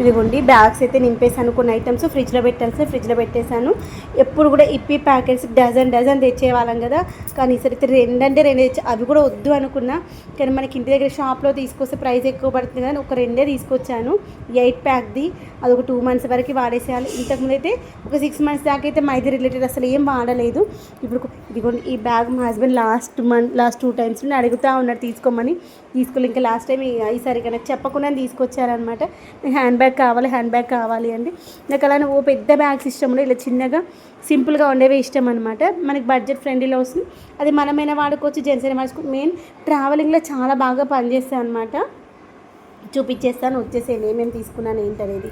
ఇదిగోండి బ్యాగ్స్ అయితే నింపేసాను కొన్ని ఐటమ్స్ ఫ్రిడ్జ్లో పెట్టాల్సి ఫ్రిడ్జ్లో పెట్టేశాను. ఎప్పుడు కూడా ఇప్పి ప్యాకెట్స్ డజన్ డజన్ తెచ్చేవాళ్ళం కదా. కానీ ఈసారి అయితే రెండంటే రెండు తెచ్చి అవి కూడా వద్దు అనుకున్నా. కానీ మనకి ఇంటి దగ్గర షాప్లో తీసుకొస్తే ప్రైస్ ఎక్కువ పడుతుంది కానీ ఒక రెండే తీసుకొచ్చాను. ఎయిట్ ప్యాక్ది అది ఒక టూ మంత్స్ వరకు వాడేసేయాలి. ఇంతకుముందు అయితే ఒక సిక్స్ మంత్స్ దాకా అయితే మైది రిలేటెడ్ అసలు ఏం వాడలేదు. ఇప్పుడు ఇదిగోండి ఈ బ్యాగ్ మా husband last month last two times నేను అడుగుతా ఉన్నాడు తీసుకోమని. తీసుకోలే ఇంకా లాస్ట్ టైం ఈసారి నాకు చెప్పకుండా తీసుకొచ్చారనమాట హ్యాండ్ బ్యాగ్ బ్యాగ్ కావాలి హ్యాండ్ బ్యాగ్ కావాలి అండి. నాకు అలానే ఓ పెద్ద బ్యాగ్స్ ఇష్టం ఇలా చిన్నగా సింపుల్గా ఉండేవి ఇష్టం అనమాట మనకి బడ్జెట్ ఫ్రెండ్లీలో వస్తుంది. అది మనమైనా వాడుకోవచ్చు జెంట్స్ అయినా వాడుకోవచ్చు మెయిన్ ట్రావెలింగ్లో చాలా బాగా పనిచేస్తాయి అనమాట చూపించేస్తాను వచ్చేసేయండి ఏమేమి తీసుకున్నాను ఏంటనేది.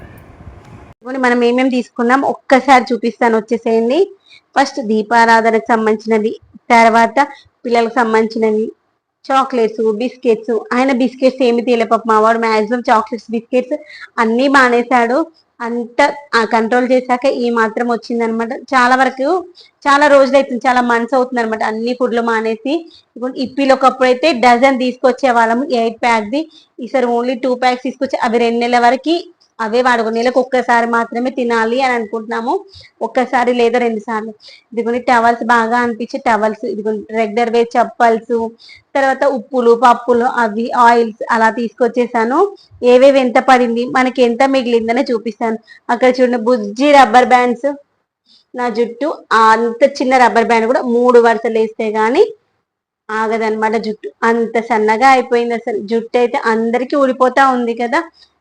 ఇదిగోండి మనం ఏమేమి తీసుకున్నాం? ఒక్కసారి చూపిస్తాను వచ్చేసేయండి. ఫస్ట్ దీపారాధనకు సంబంధించినది తర్వాత పిల్లలకు సంబంధించినవి చాక్లెట్స్ బిస్కెట్స్ ఆయన బిస్కెట్స్ ఏమి తీయలే పాప. మా వాడు మ్యాక్సిమం చాక్లెట్స్ బిస్కెట్స్ అన్నీ మానేశాడు అంత కంట్రోల్ చేశాక ఈ మాత్రం వచ్చిందనమాట. చాలా వరకు చాలా రోజులు అవుతుంది చాలా మంత్స్ అవుతుంది అనమాట అన్ని ఫుడ్లు మానేసి. ఇప్పుడు ఇప్పిలు ఒకప్పుడు అయితే డజన్ తీసుకొచ్చే వాళ్ళము ఎయిట్ ప్యాక్ది ఈసారి ఓన్లీ టూ ప్యాక్స్ తీసుకొచ్చి అవి రెండు నెలల వరకు అవే వాడుకో నెలకు ఒక్కసారి మాత్రమే తినాలి అని అనుకుంటున్నాము. ఒక్కసారి లేదా రెండు సార్లు. ఇదిగోని టవల్స్ బాగా అనిపించే టవల్స్. ఇదిగోని రెగ్యులర్ వే చప్పల్స్ తర్వాత ఉప్పులు పప్పులు అవి ఆయిల్స్ అలా తీసుకొచ్చేసాను. ఏవేవి ఎంత పడింది మనకి ఎంత మిగిలిందనే చూపిస్తాను. అక్కడ చూడండి బుజ్జి రబ్బర్ బ్యాండ్స్ నా జుట్టు. అంత చిన్న రబ్బర్ బ్యాండ్ కూడా మూడు వరుసలు వేస్తే గానీ ఆగదనమాట జుట్టు. అంత సన్నగా అయిపోయింది అసలు. జుట్టు అయితే అందరికీ ఊడిపోతా ఉంది కదా.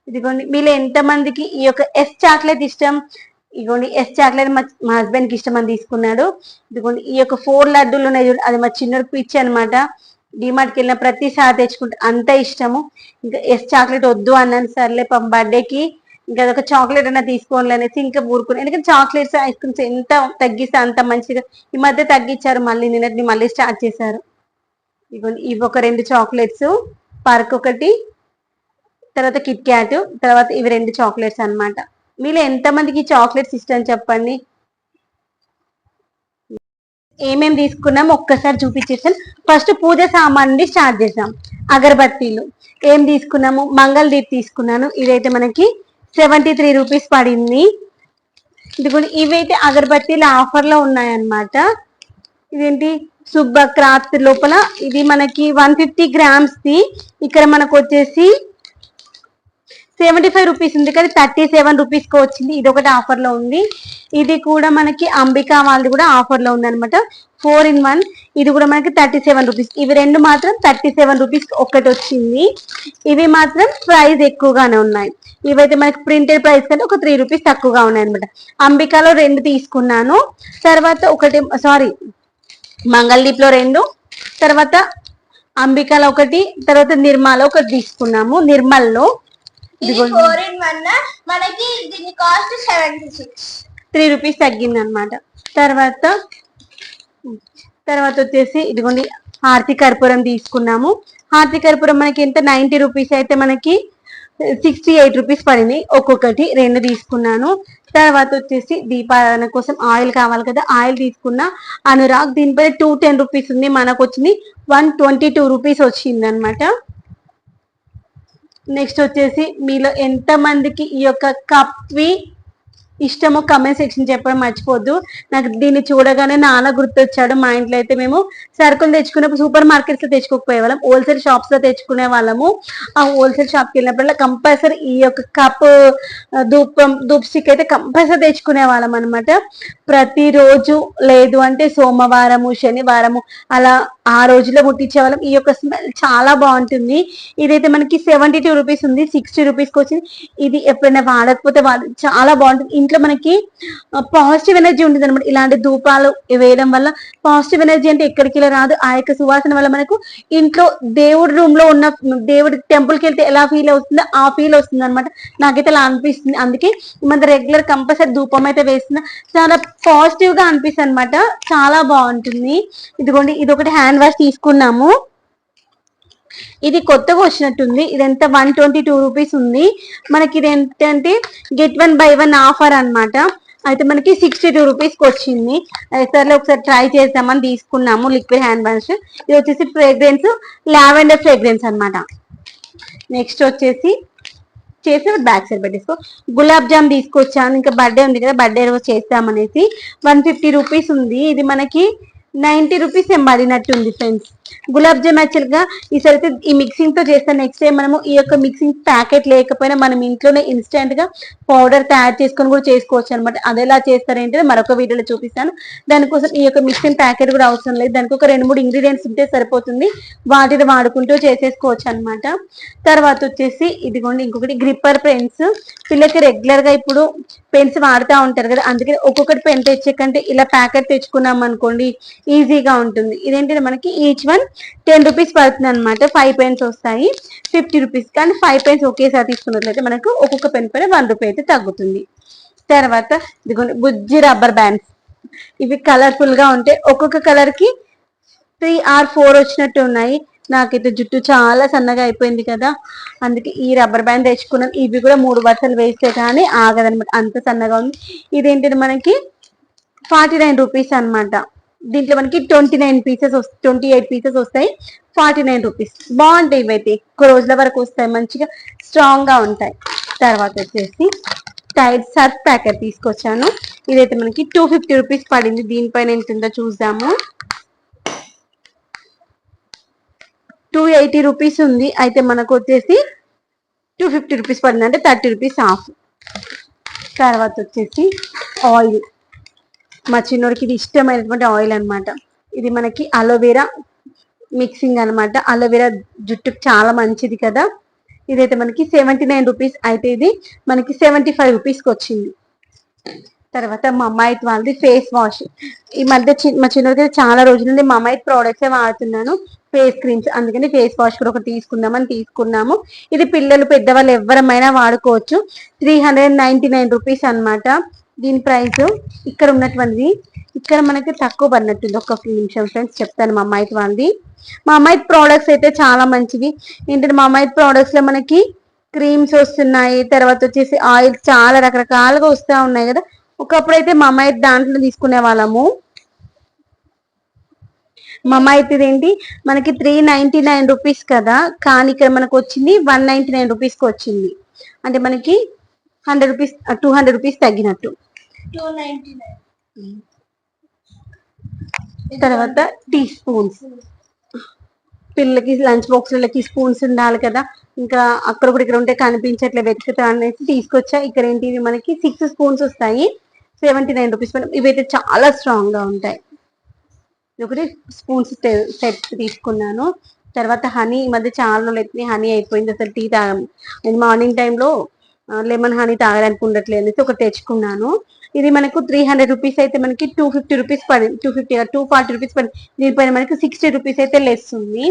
ఇదిగోండి మీలో ఎంతమందికి ఈ యొక్క ఎస్ చాక్లెట్ ఇష్టం? ఇదిగోండి ఎస్ చాక్లెట్ మా మా ఇష్టం అని తీసుకున్నాడు. ఇదిగోండి ఈ యొక్క ఫోర్ లడ్డూలు ఉన్నాయి చూడండి అది మా చిన్న పిచ్చి అనమాట డిమార్ట్కి వెళ్ళిన ప్రతిసారి తెచ్చుకుంటే అంత ఇష్టము. ఇంకా ఎస్ చాక్లెట్ వద్దు అన్నాను సర్లే పాపం బర్త్డేకి. ఇంకా అదొక చాక్లెట్ అన్న తీసుకోవాలి అనేసి ఇంకా ఊరుకుని ఎందుకంటే చాక్లెట్స్ ఐస్ క్రీమ్స్ ఎంత తగ్గిస్తే అంత మంచిగా ఈ మధ్య తగ్గించారు మళ్ళీ నిన్నటిని మళ్ళీ స్టార్ట్ చేశారు. ఇదిగోండి ఇవి ఒక రెండు చాక్లెట్స్ పర్క్ ఒకటి తర్వాత కిట్ క్యాట్ తర్వాత ఇవి రెండు చాక్లెట్స్ అన్నమాట. మీలో ఎంతమందికి చాక్లెట్స్ ఇష్టం చెప్పండి? ఏమేమి తీసుకున్నాం? ఒక్కసారి చూపించేసాం ఫస్ట్ పూజ సామాన్ని స్టార్ట్ చేసాం అగరబత్తీలు. ఏం తీసుకున్నాము? మంగళదీప్ తీసుకున్నాను. ఇదైతే మనకి సెవెంటీ త్రీ రూపీస్ పడింది. ఇది ఇవైతే అగరబత్తీలు ఆఫర్లో ఉన్నాయన్నమాట. ఇదేంటి? సుబ్బ క్రాఫ్ట్ లోపల ఇది మనకి వన్ ఫిఫ్టీ గ్రామ్స్ ది. ఇక్కడ మనకు వచ్చేసి సెవెంటీ ఫైవ్ రూపీస్ ఉంది కదా థర్టీ సెవెన్ రూపీస్కి వచ్చింది. ఇది ఒకటి ఆఫర్లో ఉంది. ఇది కూడా మనకి అంబికా వాళ్ళది కూడా ఆఫర్లో ఉంది అనమాట ఫోర్ ఇన్ వన్ ఇది కూడా మనకి థర్టీ సెవెన్ రూపీస్ ఇవి రెండు మాత్రం థర్టీ సెవెన్ రూపీస్ ఒకటి వచ్చింది. ఇవి మాత్రం ప్రైస్ ఎక్కువగానే ఉన్నాయి. ఇవైతే మనకి ప్రింటెడ్ ప్రైస్ కంటే ఒక త్రీ రూపీస్ తక్కువగా ఉన్నాయి అనమాట అంబికాలో రెండు తీసుకున్నాను. తర్వాత ఒకటి సారీ మంగళదీప్లో రెండు. తర్వాత అంబికాలో ఒకటి తర్వాత నిర్మాలో ఒకటి తీసుకున్నాము. నిర్మల్లో ఇది ఫోర్ ఇన్ వన్ మనకి దీని cost seventy six three rupees తగ్గింది అనమాట తర్వాత తర్వాత వచ్చేసి ఇదిగోండి హారతి కర్పూరం తీసుకున్నాము. హారతి కర్పూరం మనకి ఎంత? నైన్టీ రూపీస్ అయితే మనకి సిక్స్టీ ఎయిట్ రూపీస్ పడింది. ఒక్కొక్కటి రెండు తీసుకున్నాను. తర్వాత వచ్చేసి దీపారాధన కోసం ఆయిల్ కావాలి కదా ఆయిల్ తీసుకున్నా అనురాగ్ దీనిపై టూ టెన్ రూపీస్ ఉంది. మనకు వచ్చింది వన్ ట్వంటీ టూ రూపీస్ వచ్చింది అనమాట నెక్స్ట్ వచ్చేసి మీలో ఎంత మందికి ఈ యొక్క కప్వి ఇష్టమో కమెంట్ సెక్షన్ చెప్పడం మర్చిపోద్దు. నాకు దీన్ని చూడగానే నాన్న గుర్తొచ్చాడు. మా ఇంట్లో అయితే మేము సరుకులు తెచ్చుకున్నప్పుడు సూపర్ మార్కెట్స్లో తెచ్చుకోకపోయే వాళ్ళం. హోల్సేల్ షాప్స్లో తెచ్చుకునే వాళ్ళము. ఆ హోల్సేల్ షాప్కి వెళ్ళినప్పుడల్లా కంపల్సరీ ఈ యొక్క కప్ ధూపం ధూప్ స్టిక్ అయితే కంపల్సరీ తెచ్చుకునే వాళ్ళం అనమాట ప్రతిరోజు లేదు అంటే సోమవారము శనివారము అలా ఆ రోజులో ముట్టించే వాళ్ళం. ఈ యొక్క స్మెల్ చాలా బాగుంటుంది. ఇదైతే మనకి సెవెంటీ టూ రూపీస్ ఉంది సిక్స్టీ రూపీస్కి వచ్చింది. ఇది ఎప్పుడైనా వాడకపోతే వాడు చాలా బాగుంటుంది. ఇంట్లో మనకి పాజిటివ్ ఎనర్జీ ఉంటుంది అనమాట ఇలాంటి ధూపాలు వేయడం వల్ల పాజిటివ్ ఎనర్జీ అంటే ఎక్కడికి రాదు. ఆ యొక్క సువాసన వల్ల మనకు ఇంట్లో దేవుడి రూమ్లో ఉన్న దేవుడి టెంపుల్కి వెళ్తే ఎలా ఫీల్ అవుతుందో ఆ ఫీల్ వస్తుంది అనమాట నాకైతే అలా అనిపిస్తుంది. అందుకే మన రెగ్యులర్ కంపల్సరీ ధూపం అయితే వేస్తున్నా చాలా పాజిటివ్గా అనిపిస్తుంది అనమాట చాలా బాగుంటుంది. ఇదిగోండి ఇది ఒకటి హ్యాండ్ వాష్ తీసుకున్నాము. ఇది కొత్తగా వచ్చినట్టుంది. ఇదంతా వన్ ట్వంటీ టూ రూపీస్ ఉంది. మనకి ఇది ఏంటంటే get one buy one offer అన్నమాట. అయితే మనకి సిక్స్టీ టూ రూపీస్కి వచ్చింది. అయితే సర్లే ఒకసారి ట్రై చేద్దామని తీసుకున్నాము లిక్విడ్ హ్యాండ్ వాష్. ఇది వచ్చేసి ఫ్రేగ్రెన్స్ లావెండర్ ఫ్రేగ్రెన్స్ అనమాట నెక్స్ట్ వచ్చేసి చేసి బ్యాక్ సైడ్ పెట్టేసుకో గులాబ్ జామ్ తీసుకొచ్చాను. ఇంకా బర్త్డే ఉంది కదా బర్త్డే రోజు చేస్తామనేసి వన్ ఫిఫ్టీ రూపీస్ ఉంది. ఇది మనకి నైన్టీ రూపీస్ ఏం పడినట్టుంది ఫ్రెండ్స్. గులాబ్ జామ్ యాక్చువల్గా ఈసారి అయితే ఈ మిక్సింగ్తో చేస్తాను నెక్స్ట్ టైం మనము ఈ యొక్క మిక్సింగ్ ప్యాకెట్ లేకపోయినా మనం ఇంట్లోనే ఇన్స్టెంట్గా పౌడర్ తయారు చేసుకొని కూడా చేసుకోవచ్చు అనమాట అది ఎలా చేస్తారంటే మరొక వీడియోలో చూపిస్తాను. దానికోసం ఈ యొక్క మిక్సింగ్ ప్యాకెట్ కూడా అవసరం లేదు. దానికి ఒక రెండు మూడు ఇంగ్రీడియంట్స్ ఉంటే సరిపోతుంది. వాటిని వాడుకుంటూ చేసేసుకోవచ్చు అనమాట తర్వాత వచ్చేసి ఇదిగోండి ఇంకొకటి గ్రిప్పర్ పెన్స్ పిల్లలకి రెగ్యులర్గా ఇప్పుడు పెన్స్ వాడుతూ ఉంటారు కదా అందుకని ఒక్కొక్కటి పెన్ తెచ్చే కంటే ఇలా ప్యాకెట్ తెచ్చుకున్నాం అనుకోండి ఈజీగా ఉంటుంది. ఇదేంటంటే మనకి? ఈచ్ వన్ టెన్ రూపీస్ పడుతుంది అనమాట ఫైవ్ పెన్స్ వస్తాయి ఫిఫ్టీ రూపీస్ కానీ ఫైవ్ పెన్స్ ఒకేసారి తీసుకున్నట్లయితే మనకు ఒక్కొక్క పెన్ పైన వన్ రూపీ అయితే తగ్గుతుంది. తర్వాత ఇదిగోండి బుజ్జి రబ్బర్ బ్యాండ్స్ ఇవి కలర్ఫుల్గా ఉంటాయి ఒక్కొక్క కలర్కి త్రీ ఆర్ ఫోర్ వచ్చినట్టు ఉన్నాయి. నాకైతే జుట్టు చాలా సన్నగా అయిపోయింది కదా. అందుకే ఈ రబ్బర్ బ్యాండ్ తెచ్చుకున్నాను. ఇవి కూడా మూడు వరుసలు వేస్తే కానీ ఆగదనమాట అంత సన్నగా ఉంది. ఇదేంటిది మనకి? ఫార్టీ నైన్ రూపీస్ అనమాట దీంట్లో మనకి twenty nine pieces twenty eight pieces వస్తాయి. ఫార్టీ నైన్ రూపీస్ బాగుంటాయి ఇవైతే ఎక్కువ రోజుల వరకు వస్తాయి. మంచిగా స్ట్రాంగ్గా ఉంటాయి. తర్వాత వచ్చేసి టైడ్ సర్ఫ్ ప్యాకెట్ తీసుకొచ్చాను. ఇదైతే మనకి టూ ఫిఫ్టీ రూపీస్ పడింది. దీనిపైన ఎంత ఉందో చూద్దాము. టూ ఎయిటీ రూపీస్ ఉంది. అయితే మనకు వచ్చేసి టూ ఫిఫ్టీ రూపీస్ పడింది. అంటే థర్టీ రూపీస్ ఆఫ్ తర్వాత వచ్చేసి ఆయిల్ మా చిన్నోడికి ఇది ఇష్టమైనటువంటి ఆయిల్ అనమాట ఇది మనకి అలోవెరా మిక్సింగ్ అన్నమాట. అలోవెరా జుట్టుకు చాలా మంచిది కదా. ఇదైతే మనకి సెవెంటీ నైన్ రూపీస్ అయితే ఇది మనకి సెవెంటీ ఫైవ్ రూపీస్కి వచ్చింది. తర్వాత మా అమ్మాయి వాళ్ళది ఫేస్ వాష్. ఈ మధ్య మా చిన్నది చాలా రోజుల నుండి మా అమ్మాయి ప్రోడక్ట్స్ వాడుతున్నాను. ఫేస్ క్రీమ్స్ అందుకని ఫేస్ వాష్ కూడా ఒకటి తీసుకుందామని తీసుకున్నాము. ఇది పిల్లలు పెద్దవాళ్ళు ఎవరమైనా వాడుకోవచ్చు. Three hundred ninety nine rupees అనమాట దీని ప్రైస్ ఇక్కడ ఉన్నటువంటిది. ఇక్కడ మనకి తక్కువ పడినట్టుంది. ఒక నిమిషం ఫ్రెండ్స్ చెప్తాను మా అమ్మాయి వాళ్ళది. మా అమ్మాయి ప్రోడక్ట్స్ అయితే చాలా మంచివి. ఏంటంటే మా అమ్మాయి ప్రోడక్ట్స్లో మనకి క్రీమ్స్ వస్తున్నాయి తర్వాత వచ్చేసి ఆయిల్ చాలా రకరకాలుగా వస్తూ ఉన్నాయి కదా. ఒకప్పుడు అయితే మా అమ్మాయి దాంట్లో తీసుకునే వాళ్ళము. మా అమ్మాయి అయితే ఏంటి మనకి త్రీ నైన్టీ నైన్ రూపీస్ కదా. కానీ ఇక్కడ మనకు వచ్చింది వన్ నైన్టీ నైన్ రూపీస్కి వచ్చింది. అంటే మనకి hundred rupees two hundred rupees తగ్గినట్టు. టూ నైన్టీ నైన్ తర్వాత టీ స్పూన్స్. పిల్లలకి లంచ్ బాక్స్లకి స్పూన్స్ ఉండాలి కదా. ఇంకా అక్కడ కూడా ఇక్కడ ఉంటే కనిపించట్లే వెతుకుతా అనేసి తీసుకొచ్చా. ఇక్కడ ఏంటి ఇవి మనకి సిక్స్ స్పూన్స్ వస్తాయి. Seventy nine rupees madam. ఇవైతే చాలా స్ట్రాంగ్గా ఉంటాయి. ఒకటి స్పూన్స్ సెట్ తీసుకున్నాను. తర్వాత హనీ ఈ మధ్య చాలా రోజులు హనీ అయిపోయింది. అసలు టీ తాగం. నేను మార్నింగ్ టైంలో లెమన్ హనీ తాగడానికి ఉండట్లేదు అనేసి ఒకటి తెచ్చుకున్నాను. ఇది మనకు త్రీ హండ్రెడ్ రూపీస్ అయితే మనకి టూ ఫిఫ్టీ రూపీస్ పడింది two fifty two forty rupees పడింది దీనిపైన మనకి సిక్స్టీ రూపీస్ అయితే లెస్ ఉంది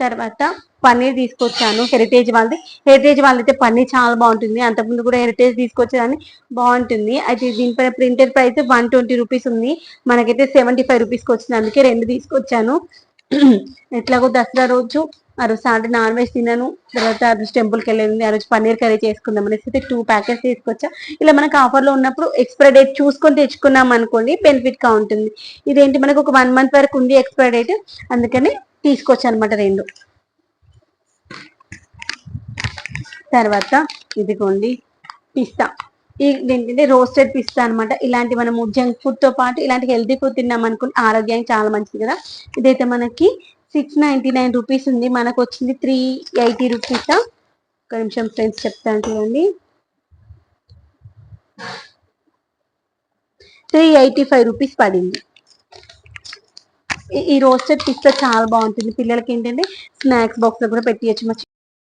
తర్వాత పన్నీర్ తీసుకొచ్చాను హెరిటేజ్ వాళ్ళది. హెరిటేజ్ వాళ్ళైతే పన్నీర్ చాలా బాగుంటుంది. అంతకుముందు కూడా హెరిటేజ్ తీసుకొచ్చేదాన్ని బాగుంటుంది. అయితే దీనిపైన printed price one twenty rupees ఉంది. మనకైతే సెవెంటీ ఫైవ్ రూపీస్కి వచ్చింది అందుకే రెండు తీసుకొచ్చాను. ఎట్లాగో దసరా రోజు ఆ రోజు సాటర్డే నాన్ వెజ్ తిన్నాను. తర్వాత ఆ రోజు టెంపుల్కి వెళ్ళింది. ఆ రోజు పన్నీర్ కర్రీ చేసుకుందాం అనేసి అయితే టూ ప్యాకెట్స్ తీసుకొచ్చా. ఇలా మనకు ఆఫర్లో ఉన్నప్పుడు ఎక్స్పైరీ డేట్ చూసుకొని తెచ్చుకున్నాం అనుకోండి బెనిఫిట్గా ఉంటుంది. ఇదేంటి? మనకు ఒక వన్ మంత్ వరకు ఉంది ఎక్స్పైరీ డేట్ అందుకని తీసుకోవచ్చు అనమాట రెండు. తర్వాత ఇదిగోండి పిస్తా. ఇది ఏంటంటే రోస్టెడ్ పిస్తా అన్నమాట. ఇలాంటి మనము జంక్ ఫుడ్తో పాటు ఇలాంటి హెల్తీ ఫుడ్ తిన్నాం అనుకుని ఆరోగ్యానికి చాలా మంచిది కదా. ఇదైతే మనకి సిక్స్ నైన్టీ నైన్ రూపీస్ ఉంది. మనకు వచ్చింది త్రీ ఎయిటీ రూపీస్ ఒక నిమిషం ఫ్రెండ్స్ చెప్తాను చూడండి. త్రీ ఎయిటీ ఫైవ్ రూపీస్ పడింది. ఈ- రోస్టెడ్ పిస్తా చాలా బాగుంటుంది. పిల్లలకి ఏంటంటే స్నాక్స్ బాక్స్లో కూడా పెట్టియచ్చు. మంచి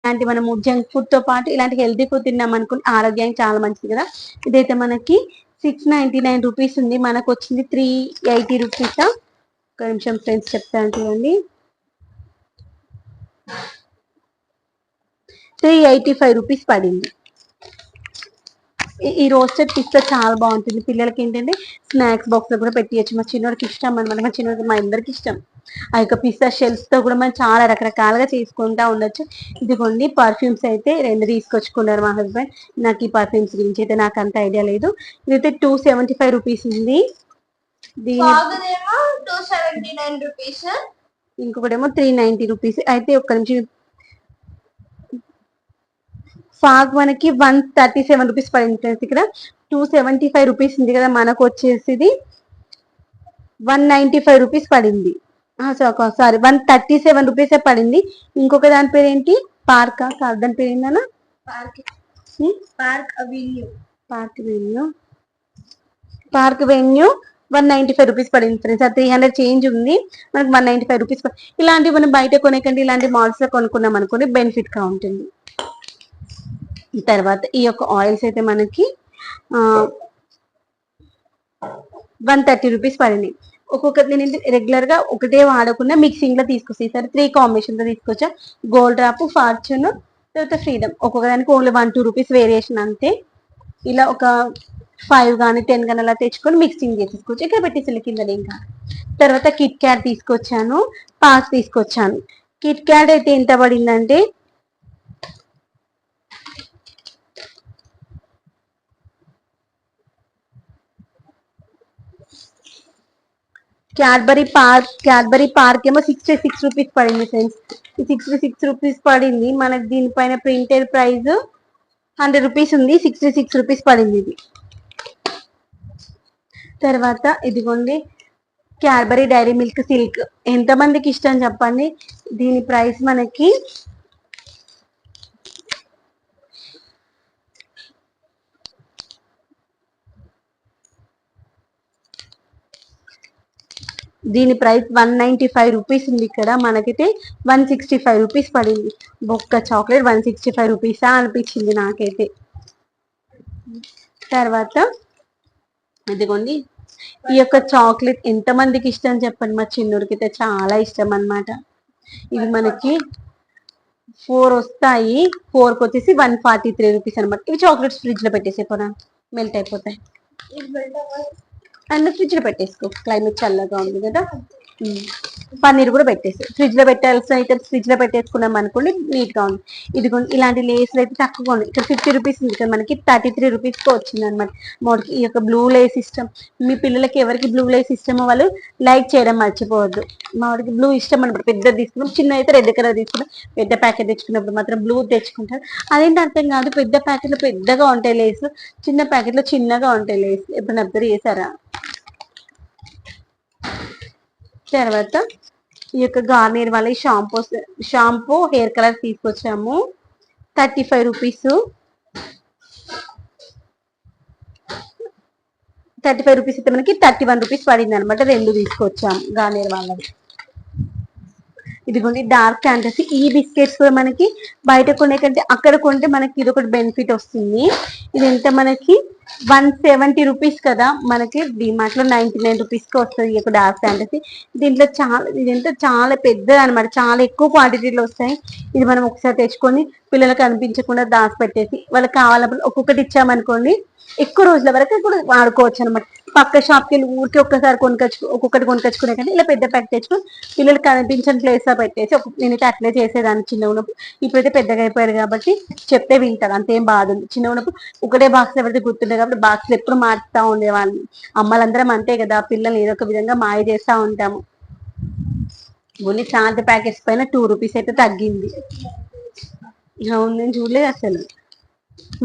ఇలాంటి మనము జంక్ ఫుడ్తో పాటు ఇలాంటి హెల్తీ ఫుడ్ తిన్నాం అనుకుని ఆరోగ్యానికి చాలా మంచిది కదా. ఇదైతే మనకి సిక్స్ నైన్టీ నైన్ రూపీస్ ఉంది. మనకు వచ్చింది త్రీ ఎయిటీ రూపీస్ ఒక నిమిషం ఫ్రెండ్స్ చెప్తాను చూడండి. త్రీ ఎయిటీ ఫైవ్ రూపీస్ పడింది. ఈ- రోస్టెడ్ పిస్తా చాలా బాగుంటుంది. పిల్లలకి ఏంటంటే స్నాక్స్ బాక్స్లో కూడా పెట్టియచ్చు. మా చిన్నోడికి ఇష్టం. అనమాట మా చిన్నోడికి మా అందరికి ఇష్టం. ఆ యొక్క పిస్తా షెల్స్తో కూడా మనం చాలా రకరకాలుగా చేసుకుంటా ఉండొచ్చు. ఇదిగోండి పర్ఫ్యూమ్స్ అయితే రెండు తీసుకొచ్చుకున్నారు మా హస్బెండ్ నాకు ఈ పర్ఫ్యూమ్స్ గురించి అయితే నాకు అంత ఐడియా లేదు. ఇదైతే టూ సెవెంటీ ఫైవ్ రూపీస్ ఉంది. దీని ఇంకొకటేమో త్రీ నైన్టీ రూపీస్ అయితే ఒక్క నిమిషం. ఫాగ్ మనకి వన్ థర్టీ సెవెన్ రూపీస్ పడింది ఫ్రెండ్స్ ఇక్కడ. టూ సెవెంటీ ఫైవ్ రూపీస్ ఉంది కదా మనకు వచ్చేసి వన్ నైంటీ ఫైవ్ రూపీస్ పడింది sorry one thirty seven rupees పడింది. ఇంకొక దాని పేరు ఏంటి పార్కా దాని పేరు ఏంటన్నా park. Park avenue. Park venue. Park venue. One ninety five rupees పడింది ఫ్రెండ్స్ ఆ త్రీ హండ్రెడ్ చేంజ్ ఉంది. మనకు వన్ నైంటీ ఫైవ్ రూపీస్ ఇలాంటివి మనం బయట కొనేకండి. ఇలాంటి మాల్స్లో కొనుక్కున్నాం అనుకోండి బెనిఫిట్గా ఉంటుంది. తర్వాత ఈ యొక్క ఆయిల్స్ అయితే మనకి వన్ థర్టీ రూపీస్ పడింది. ఒక్కొక్కటి నేను రెగ్యులర్గా ఒకటే వాడకుండా మిక్సింగ్లో తీసుకొచ్చి ఈసారి త్రీ కాంబినేషన్లో తీసుకొచ్చా. గోల్డ్ డ్రాప్ ఫార్చ్యూన్ తర్వాత ఫ్రీడమ్ ఒక్కొక్క దానికి only one two rupees variation అంతే. ఇలా ఒక ఫైవ్ కానీ టెన్ కానీ అలా తెచ్చుకొని మిక్సింగ్ చేసేసుకోవచ్చు. ఇక్కడ పెట్టేసి కింద ఇంకా. తర్వాత కిట్ క్యాట్ తీసుకొచ్చాను పాస్ తీసుకొచ్చాను. కిట్ క్యాట్ అయితే ఎంత పడిందంటే క్యాడ్బరీ పార్క్ క్యాడ్బరీ పార్క్ ఏమో సిక్స్టీ సిక్స్ రూపీస్ పడింది ఫ్రెండ్స్ సిక్స్టీ సిక్స్ రూపీస్ పడింది. మనకి దీనిపైన ప్రింటెడ్ ప్రైస్ హండ్రెడ్ రూపీస్ ఉంది సిక్స్టీ సిక్స్ రూపీస్ పడింది ఇది. తర్వాత ఇదిగోండి క్యాడ్బరీ డైరీ మిల్క్ సిల్క్ ఎంతమందికి ఇష్టం చెప్పండి? దీని ప్రైస్ మనకి దీని price one ninety five rupees ఉంది ఇక్కడ. మనకైతే వన్ సిక్స్టీ ఫైవ్ రూపీస్ పడింది. ఒక్క చాక్లెట్ వన్ సిక్స్టీ ఫైవ్ రూపీసా అనిపించింది నాకైతే. తర్వాత ఇదిగోండి. ఈ యొక్క చాక్లెట్ ఎంత మందికి ఇష్టం చెప్పండి. మా చిన్నోడికి అయితే చాలా ఇష్టం అన్నమాట. ఇది మనకి ఫోర్ వస్తాయి. ఫోర్కి వచ్చేసి వన్ ఫార్టీ త్రీ రూపీస్ అనమాట ఇవి చాక్లెట్స్ ఫ్రిడ్జ్లో పెట్టేసే పోనా మెల్ట్ అయిపోతాయి. అండ్ ఫ్రిడ్జ్లో పెట్టేసుకో. క్లైమేట్ చల్లగా ఉంది కదా. పన్నీర్ కూడా పెట్టేసి ఫ్రిడ్జ్లో పెట్టాల్సిన అయితే ఫ్రిడ్జ్లో పెట్టేసుకున్నాం అనుకోండి నీట్గా ఉంది. ఇది ఇలాంటి లేస్లు అయితే తక్కువగా ఉంది ఇక్కడ ఫిఫ్టీ రూపీస్ ఉంది ఇక్కడ మనకి థర్టీ త్రీ రూపీస్కి వచ్చింది అనమాట మోడకి ఈ యొక్క బ్లూ లేస్ ఇష్టం మీ పిల్లలకి ఎవరికి బ్లూ లేస్ ఇష్టమో వాళ్ళు లైక్ చేయడం మర్చిపోవద్దు. మా బ్లూ ఇష్టం అనమాట పెద్దది తీసుకున్నాం చిన్న అయితే రెడ్ కలర్ తీసుకున్నాం. పెద్ద ప్యాకెట్ తెచ్చుకున్నప్పుడు మాత్రం బ్లూ తెచ్చుకుంటారు. అదేంటి అర్థం కాదు పెద్ద ప్యాకెట్లో పెద్దగా ఉంటాయి లేస్ చిన్న ప్యాకెట్లో చిన్నగా ఉంటాయి లేస్ ఎప్పుడు అబ్జర్వ్ చేశారా? తర్వాత ఈ యొక్క గార్నియర్ వాళ్ళ షాంపూ షాంపూ హెయిర్ కలర్ తీసుకొచ్చాము thirty five rupees thirty five rupees అయితే మనకి థర్టీ వన్ రూపీస్ పడింది అనమాట రెండు తీసుకొచ్చాము గార్నియర్ వాళ్ళవి ఇదిగోండి డార్క్ ఫ్యాంటసీ ఈ బిస్కెట్స్ కూడా మనకి బయట కొనే కంటే అక్కడ కొంటే మనకి ఇది ఒకటి బెనిఫిట్ వస్తుంది. ఇది ఎంత మనకి వన్ సెవెంటీ రూపీస్ కదా మనకి డిమార్ట్లో నైన్టీ నైన్ రూపీస్కి వస్తుంది ఈ యొక్క డార్క్ ఫ్యాంటసీ. దీంట్లో చాలా ఇది ఎంత చాలా పెద్దది అనమాట చాలా ఎక్కువ క్వాంటిటీలో వస్తాయి. ఇది మనం ఒకసారి తెచ్చుకొని పిల్లలకు అనిపించకుండా దాచి పెట్టేసి వాళ్ళకి కావాలప్పుడు ఒక్కొక్కటి ఇచ్చామనుకోండి ఎక్కువ రోజుల వరకు కూడా వాడుకోవచ్చు అనమాట పక్క షాప్కి వెళ్ళి ఊరికి ఒక్కసారి కొనుకొచ్చు ఒక్కొక్కటి కొనుకొచ్చుకునే కానీ ఇలా పెద్ద ప్యాక్ తెచ్చుకొని పిల్లలు కనిపించని ప్లేస్లో పెట్టేసి నేనైతే అట్లే చేసేదాన్ని చిన్న ఉన్నప్పుడు ఇప్పుడైతే పెద్దగా అయిపోయారు కాబట్టి చెప్తే వింటారు. అంతేం బాధ ఉంది చిన్న ఉన్నప్పుడు ఒకటే బాక్స్ ఎవరైతే గుర్తుండే కాబట్టి బాక్స్లు ఎప్పుడు మారుతా ఉండేవాళ్ళని అమ్మలందరం అంతే కదా. పిల్లల్ని ఏదో ఒక విధంగా మాయ చేస్తా ఉంటాము. ఓన్లీ శాంతి ప్యాకెట్స్ పైన టూ రూపీస్ అయితే తగ్గింది. అవును నేను చూడలేదు అసలు.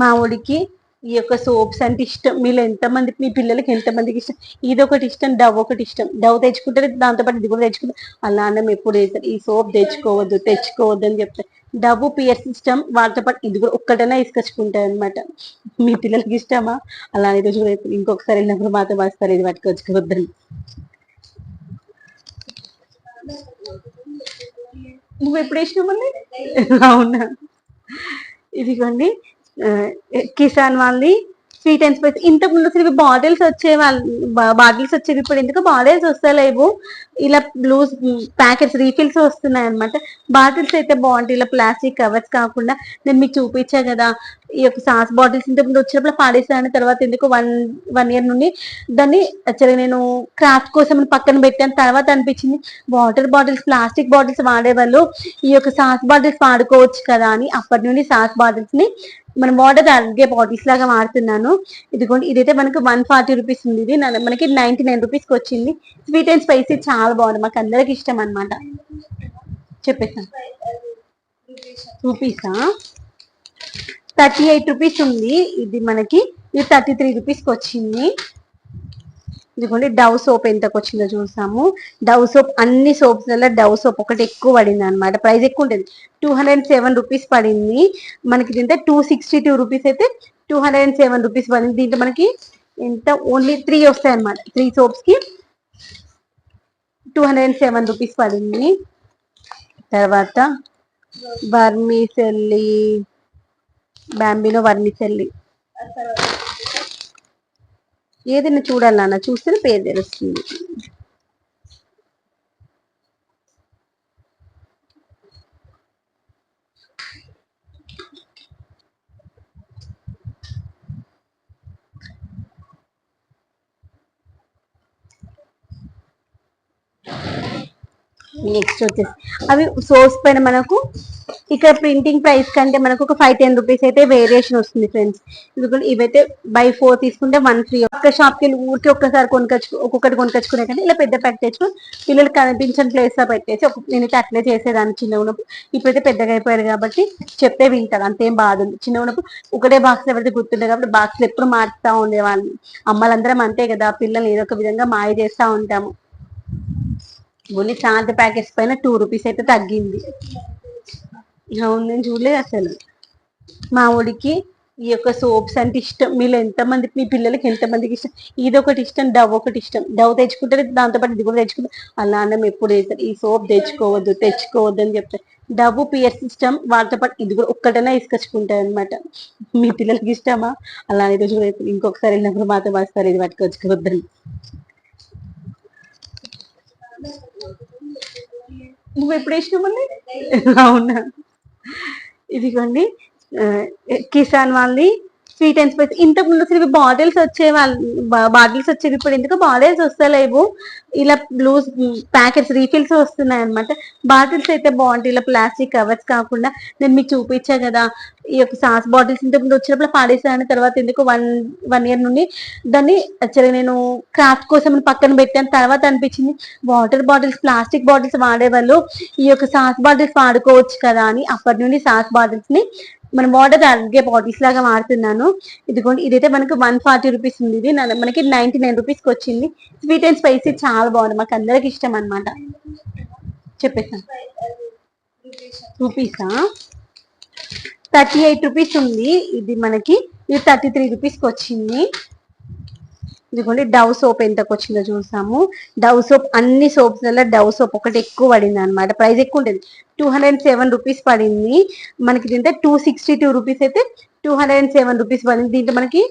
మా ఊడికి ఈ యొక్క సోప్స్ అంటే ఇష్టం. మీలో ఎంతమంది మీ పిల్లలకి ఎంతమందికి ఇష్టం? ఇది ఒకటి ఇష్టం డవ్ ఒకటి ఇష్టం. డవ్ తెచ్చుకుంటారు దాంతోపాటు ఇది కూడా తెచ్చుకుంటారు అలా అన్నం ఎప్పుడు వేస్తారు ఈ సోప్ తెచ్చుకోవద్దు తెచ్చుకోవద్దు అని చెప్తారు. డవ్ పియర్ ఇష్టం. వాళ్ళతో పాటు ఇది కూడా ఒక్కటైనా తీసుకొచ్చుకుంటారు అనమాట మీ పిల్లలకి ఇష్టమా? అలా అనేది రోజు ఇంకొకసారి వెళ్ళినప్పుడు మాతో వస్తారు ఇది పట్టుకొచ్చుకోవద్దని నువ్వు ఎప్పుడు వేసినావు మళ్ళీ? అవునా? ఇదిగోండి. కిసాన్ వాళ్ళది స్వీట్ అండ్ స్పైస్ ఇంతకు ముందు అసలు బాటిల్స్ వచ్చే వాళ్ళు బాటిల్స్ వచ్చేవి ఇప్పుడు ఎందుకు బాటిల్స్ వస్తలేవు ఇలా బ్లూస్ ప్యాకెట్స్ రీఫిల్స్ వస్తున్నాయి అనమాట బాటిల్స్ అయితే బాగుంటాయి. ఇలా ప్లాస్టిక్ కవర్స్ కాకుండా నేను మీకు చూపించా కదా ఈ యొక్క సాస్ బాటిల్స్ ఇంతకు ముందు వచ్చినప్పుడు పాడేసాను తర్వాత ఎందుకు వన్ వన్ ఇయర్ నుండి దాన్ని యాక్చువల్గా నేను క్రాఫ్ట్ కోసం పక్కన పెట్టాను. తర్వాత అనిపించింది వాటర్ బాటిల్స్ ప్లాస్టిక్ బాటిల్స్ వాడేవాళ్ళు ఈ యొక్క సాస్ బాటిల్స్ వాడుకోవచ్చు కదా అని అప్పటి నుండి సాస్ బాటిల్స్ని మనం వాటర్ తాగే బాటిల్స్ లాగా వాడుతున్నాను ఇదిగోండి ఇదైతే మనకు వన్ ఫార్టీ రూపీస్ ఉంది. ఇది మనకి నైన్టీ నైన్ రూపీస్కి వచ్చింది. స్వీట్ అండ్ స్పైసీ చాలా బాగుంది. మాకు అందరికి ఇష్టం అనమాట చెప్పేసాను రూపీసా థర్టీ ఎయిట్ రూపీస్ ఉంది. ఇది మనకి ఇది థర్టీ త్రీ రూపీస్కి వచ్చింది. ఇదిగోండి డవ్ సోప్ ఎంతకు వచ్చిందో చూసాము. డవ్ సోప్ అన్ని సోప్స్ వల్ల డవ్ సోప్ ఒకటి ఎక్కువ పడింది అనమాట ప్రైస్ ఎక్కువ ఉంటుంది టూ హండ్రెడ్ సెవెన్ రూపీస్ పడింది. మనకి దీంతో టూ సిక్స్టీ టూ రూపీస్ అయితే two hundred and seven rupees పడింది. దీంట్లో మనకి ఎంత ఓన్లీ త్రీ వస్తాయి అనమాట three సోప్స్కి two hundred and seven rupees పడింది. తర్వాత వర్మిసెల్లి బాంబినో వర్మిసెల్లి. ఏదైనా చూడాలి నాన్న చూస్తే పేరు తెలుస్తుంది. నెక్స్ట్ వచ్చేసి అవి సోస్ పైన మనకు ఇక్కడ ప్రింటింగ్ ప్రైస్ కంటే మనకు ఒక ఫైవ్ టెన్ రూపీస్ అయితే వేరియేషన్ వస్తుంది ఫ్రెండ్స్ ఎందుకంటే ఇవైతే బై ఫోర్ తీసుకుంటే వన్ ఫ్రీ ఒక్క షాప్కి వెళ్ళి ఊరికి ఒక్కసారి కొనుకొచ్చు ఒక్కొక్కటి కొనుకొచ్చుకునే కంటే ఇలా పెద్ద ప్యాక్ తెచ్చుకుని పిల్లలు కనిపించిన ప్లేస్లో పెట్టేసి నేనైతే అట్లే చేసేదాన్ని చిన్న ఉన్నప్పుడు. ఇప్పుడైతే పెద్దగా అయిపోయారు కాబట్టి చెప్తే వింటారు అంతేం బాధ ఉంది చిన్న ఉన్నప్పుడు ఒకటే బాక్స్ ఎవరైతే గుర్తుండే కాబట్టి బాక్స్ ఎప్పుడు మారుతా ఉండేవాళ్ళని అమ్మలందరం అంతే కదా పిల్లల్ని ఏదో ఒక విధంగా మాయ చేస్తా ఉంటాము. ఓన్లీ శాంతి ప్యాకెట్స్ పైన టూ రూపీస్ అయితే తగ్గింది. అవును నేను చూడలేదు అసలు. మా ఊడికి ఈ యొక్క సోప్స్ అంటే ఇష్టం. మీరు ఎంతమంది మీ పిల్లలకి ఎంతమందికి ఇష్టం? ఇది ఒకటి ఇష్టం డవ్ ఒకటి ఇష్టం. డవ్ తెచ్చుకుంటారు దాంతోపాటు ఇది కూడా తెచ్చుకుంటారు అలా అన్నం ఎప్పుడు వేస్తారు? ఈ సోప్ తెచ్చుకోవద్దు తెచ్చుకోవద్దు అని చెప్తారు. డవ్ పియర్స్ ఇష్టం వాటితో పాటు ఇది కూడా ఒక్కటైనా తీసుకొచ్చుకుంటాయి అనమాట మీ పిల్లలకి ఇష్టమా? అలా అని రోజు కూడా ఇంకొకసారి వెళ్ళినప్పుడు మాతో వస్తారు ఇది పట్టుకొచ్చుకోవద్దని నువ్వు ఎప్పుడు వేసినావు మళ్ళీ? అవునా? ఇదిగోండి కిసాన్ వాళ్ళది స్వీట్ అండ్ స్పైస్ ఇంతకు ముందు అసలు బాటిల్స్ వచ్చేవాళ్ళు బాటిల్స్ వచ్చేవి ఇప్పుడు ఎందుకు? బాటిల్స్ వస్తలేవు ఇలా బ్లూస్ ప్యాకెట్స్ రీఫిల్స్ వస్తున్నాయి అనమాట బాటిల్స్ అయితే బాగుంటాయి. ఇలా ప్లాస్టిక్ కవర్స్ కాకుండా నేను మీకు చూపించా కదా ఈ యొక్క సాస్ బాటిల్స్ ఇంతకు ముందు వచ్చినప్పుడు పాడేసాను తర్వాత ఎందుకు వన్ వన్ ఇయర్ నుండి? దాన్ని యాక్చువల్గా నేను క్రాఫ్ట్ కోసం పక్కన పెట్టాను. తర్వాత అనిపించింది వాటర్ బాటిల్స్ ప్లాస్టిక్ బాటిల్స్ వాడేవాళ్ళు ఈ యొక్క సాస్ బాటిల్స్ వాడుకోవచ్చు కదా అని అప్పటి నుండి సాస్ బాటిల్స్ని మనం వాటర్ తాగే బాటిల్స్ లాగా వాడుతున్నాను ఇదిగోండి ఇదైతే మనకు వన్ ఫార్టీ రూపీస్ ఉంది. ఇది మనకి నైన్టీ నైన్ రూపీస్కి వచ్చింది. స్వీట్ అండ్ స్పైసీ చాలా బాగుంది. మాకు అందరికి ఇష్టం అన్నమాట. చెప్పేసాను రూపీసా థర్టీ ఎయిట్ రూపీస్ ఉంది. ఇది మనకి ఇది థర్టీ త్రీ రూపీస్కి వచ్చింది. ఇదిగోండి డవ్ సోప్ ఎంతకు వచ్చిందో చూసాము. డవ్ సోప్ అన్ని సోప్స్ వల్ల డవ్ సోప్ ఒకటి ఎక్కువ పడింది అనమాట ప్రైస్ ఎక్కువ ఉంటుంది. టూ హండ్రెడ్ సెవెన్ రూపీస్ పడింది. మనకి దీంతో టూ సిక్స్టీ టూ రూపీస్ అయితే two hundred and seven rupees పడింది. దీంట్లో మనకి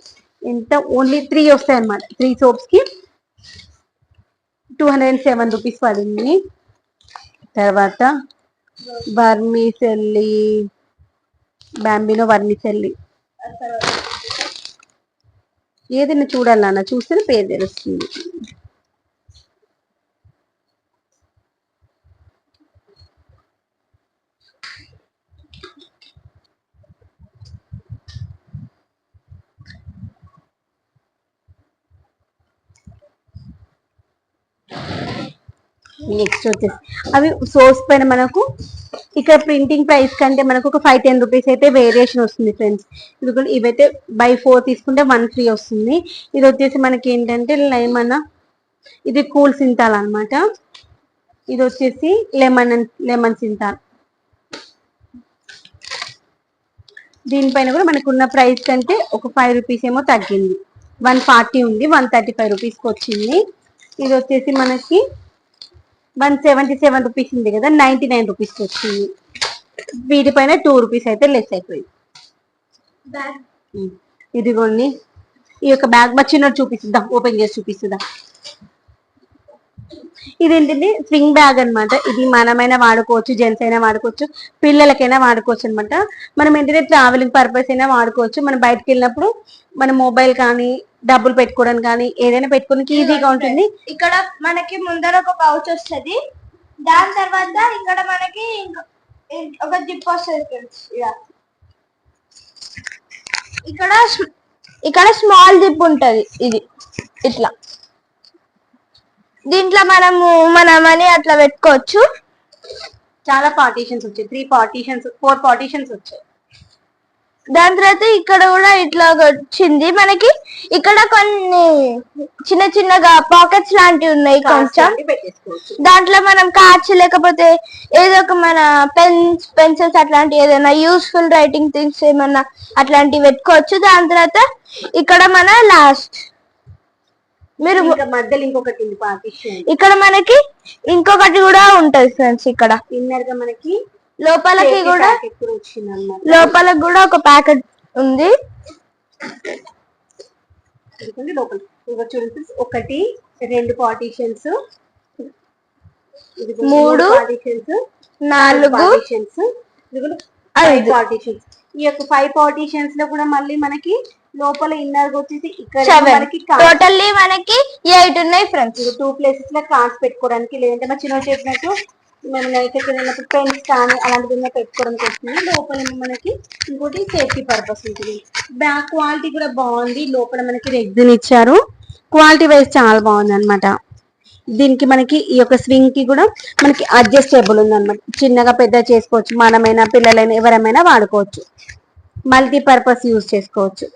ఎంత? ఓన్లీ త్రీ వస్తాయి అనమాట three సోప్స్కి two hundred and seven rupees పడింది. తర్వాత వర్మిసెల్లి బాంబినో వర్మిసెల్లి. ఏదైనా చూడాలి నాన్న చూస్తే పేరు తెలుస్తుంది. నెక్స్ట్ వచ్చేసి అవి సోర్స్ పైన మనకు ఇక్కడ ప్రింటింగ్ ప్రైస్ కంటే మనకు ఒక ఫైవ్ టెన్ రూపీస్ అయితే వేరియేషన్ వస్తుంది ఫ్రెండ్స్ ఇదిగో ఇవైతే బై ఫోర్ తీసుకుంటే వన్ ఫ్రీ వస్తుంది. ఇది వచ్చేసి మనకి ఏంటంటే లెమన్ ఇది కూల్ సింతాల్ అనమాట ఇది వచ్చేసి లెమన్ లెమన్ సింతాల్. దీనిపైన కూడా మనకున్న ప్రైస్ కంటే ఒక ఫైవ్ రూపీస్ ఏమో తగ్గింది. వన్ ఫార్టీ ఉంది వన్ థర్టీ ఫైవ్ రూపీస్కి వచ్చింది. ఇది వచ్చేసి మనకి వన్ సెవెంటీ సెవెన్ రూపీస్ ఉంది కదా నైన్టీ నైన్ రూపీస్కి వచ్చింది వీటిపైన టూ రూపీస్ అయితే లెస్ అయిపోయింది. ఇదిగోండి. ఈ యొక్క బ్యాగ్ వచ్చినట్టు చూపిస్తుందా? ఓపెన్ చేసి చూపిస్తుందా? ఇదేంటంటే స్వింగ్ బ్యాగ్ అన్నమాట. ఇది మనమైనా వాడుకోవచ్చు జెంట్స్ అయినా వాడుకోవచ్చు పిల్లలకైనా వాడుకోవచ్చు అన్నమాట. మనం ఏంటంటే ట్రావెలింగ్ పర్పస్ అయినా వాడుకోవచ్చు. మనం బయటకు వెళ్ళినప్పుడు మన మొబైల్ కానీ డబ్బులు పెట్టుకోవడానికి కానీ ఏదైనా పెట్టుకోవడానికి ఈజీగా ఉంటుంది. ఇక్కడ మనకి ముందర ఒక పౌచ్ వస్తది. దాని తర్వాత ఇక్కడ మనకి ఒక జిప్ వస్తుంది ఇక్కడ ఇక్కడ స్మాల్ జిప్ ఉంటది ఇది ఇట్లా. దీంట్లో మనము మన మనీ అట్లా పెట్టుకోవచ్చు. చాలా పార్టీషన్స్ వచ్చాయి త్రీ పార్టీషన్స్ ఫోర్ పార్టీషన్స్ వచ్చాయి. దాని తర్వాత ఇక్కడ కూడా ఇట్లా వచ్చింది. మనకి ఇక్కడ కొన్ని చిన్న చిన్నగా పాకెట్స్ లాంటివి ఉన్నాయి కొంచెం. దాంట్లో మనం కార్డ్స్ లేకపోతే ఏదో ఒక మన పెన్స్ పెన్సిల్స్ అట్లాంటి ఏదైనా యూస్ఫుల్ రైటింగ్ థింగ్స్ ఏమన్నా అట్లాంటివి పెట్టుకోవచ్చు. దాని తర్వాత ఇక్కడ మన లాస్ట్ మీరు మధ్యలో ఇంకొకటి ఇక్కడ మనకి ఇంకొకటి కూడా ఉంటది ఫ్రెండ్స్ ఇక్కడ. ఇన్నర్గా మనకి లోపలకి కూడా లోపలకి కూడా ఒక ప్యాకెట్ ఉంది. లోపల. చూడండి ఒకటి రెండు పార్టీషన్స్. మూడు, పార్టీషన్స్. నాలుగు పార్టీషన్స్. ఐదు. పార్టీషన్స్ ఈ యొక్క ఫైవ్ పార్టీషన్స్లో కూడా మళ్ళీ మనకి లోపల ఇన్నర్ వచ్చేసి ఇక్కడ మనకి టోటల్లీ మనకి ఎయిట్ ఉన్నాయి ఫ్రెండ్స్ టూ ప్లేసెస్లో కార్డ్స్ పెట్టుకోవడానికి లేదంటే మా చిన్న చెప్పినట్టు మేము ఎక్కడికి వెళ్ళినప్పుడు పెన్స్ కానీ అలాంటివి పెట్టుకోవడం పెట్టుకోవడానికి వస్తుంది లోపల మనకి ఇంకోటి సేఫ్టీ పర్పస్ ఉంటుంది. బ్యాక్ క్వాలిటీ కూడా బాగుంది. లోపల మనకి రెగ్జిన్ ఇచ్చారు. క్వాలిటీ వైజ్ చాలా బాగుంది అనమాట దీనికి మనకి ఈ యొక్క స్వింగ్కి కూడా మనకి అడ్జస్టబుల్ ఉంది అనమాట చిన్నగా పెద్ద చేసుకోవచ్చు. మనమైనా పిల్లలైనా ఎవరైనా వాడుకోవచ్చు. మల్టీ పర్పస్ యూజ్ చేసుకోవచ్చు.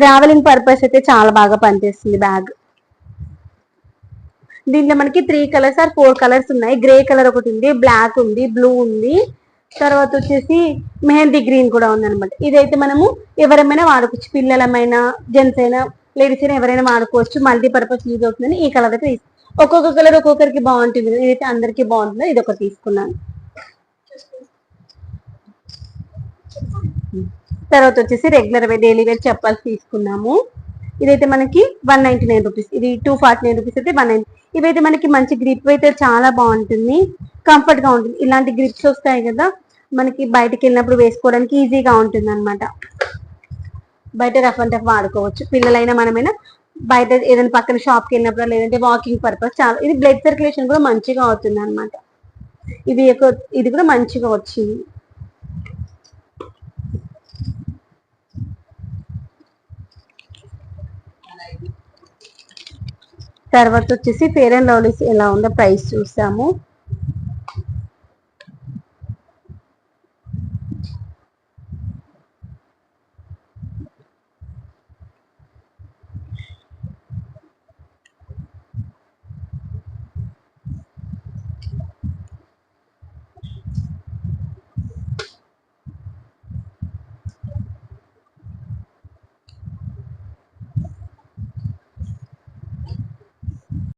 ట్రావెలింగ్ పర్పస్ అయితే చాలా బాగా పనిచేస్తుంది బ్యాగ్. దీంట్లో మనకి three colours or four colours ఉన్నాయి. గ్రే కలర్ ఒకటి ఉంది బ్లాక్ ఉంది బ్లూ ఉంది. తర్వాత వచ్చేసి మెహందీ గ్రీన్ కూడా ఉంది ఇదైతే మనము ఎవరైనా వాడుకోవచ్చు. పిల్లలమైనా జెంట్స్ అయినా లేడీస్ అయినా ఎవరైనా వాడుకోవచ్చు. మల్టీ పర్పస్ యూజ్ అవుతుందని ఈ కలర్ అయితే ఒక్కొక్క కలర్ ఒక్కొక్కరికి బాగుంటుంది. ఇదైతే అందరికీ బాగుంటుందో. ఇది ఒకటి తీసుకున్నాను. తర్వాత వచ్చేసి రెగ్యులర్ డైలీ వేర్ చెప్పాల్సి తీసుకున్నాము. ఇదైతే మనకి వన్ నైన్టీ నైన్ రూపీస్ ఇది టూ ఫార్టీ నైన్ రూపీస్ అయితే వన్ నైన్ ఇవైతే మనకి మంచి గ్రిప్ అయితే చాలా బాగుంటుంది. కంఫర్ట్గా ఉంటుంది. ఇలాంటి గ్రిప్స్ వస్తాయి కదా మనకి బయటకు వెళ్ళినప్పుడు వేసుకోవడానికి ఈజీగా ఉంటుంది అనమాట బయట రఫ్ అండ్ టఫ్ వాడుకోవచ్చు. పిల్లలైనా మనమైనా బయట ఏదైనా పక్కన షాప్కి వెళ్ళినప్పుడు లేదంటే వాకింగ్ పర్పస్ చాలా ఇది బ్లడ్ సర్క్యులేషన్ కూడా మంచిగా అవుతుంది అనమాట ఇది ఒక- ఇది కూడా మంచిగా వచ్చింది. తర్వాత వచ్చేసి ఫేర్ అండ్ లవ్లీస్ ఎలా ఉందో ప్రైస్ చూసాము.